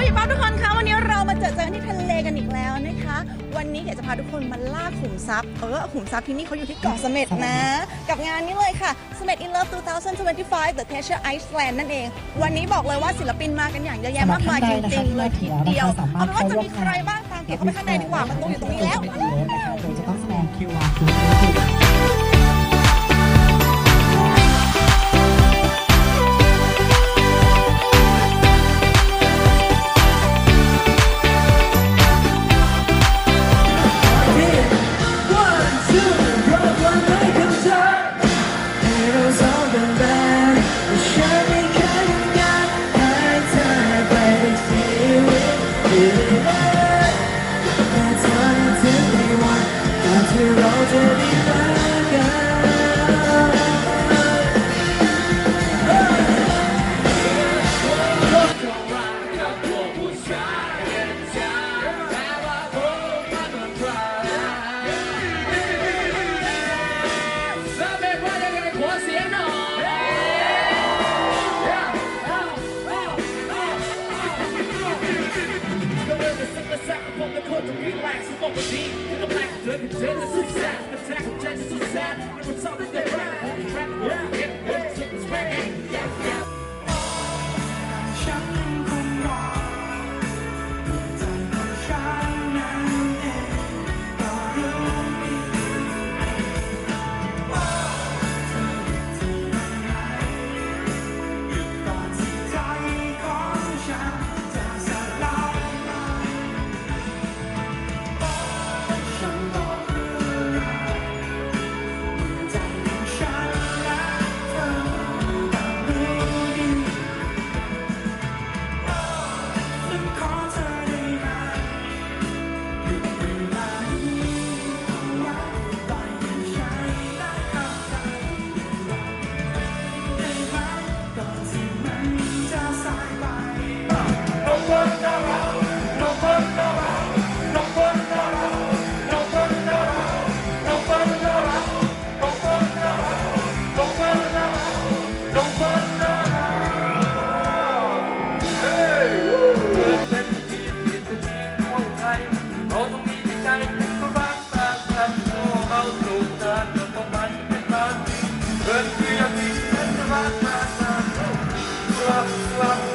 ครับพี่ป๊อปทุกคนคะวันนี้เรามาเจอเจอกันที่ทะเลกันอีกแล้วนะคะ วันนี้เก๋จะพาทุกคนมาล่าขุมทรัพย์เออขุมทรัพย์ที่นี่เขาอยู่ที่เกาะเสม็ดนะ กับงานนี้เลยค่ะเสม็ด in love 2025 The Treasure Iceland นั่นเอง วันนี้บอกเลยว่าศิลปินมากันอย่างเยอะแยะมากมายจริงๆเลยทีเดียวเอาเป็นว่าจะมีใครบ้างตามเก๋เข้าไปข้างในดีกว่าประตูอยู่ตรงนี้แล้วเราจะต้องแสดงคิวอาร์ ก็เริ่มจะสั slap, slap, slap.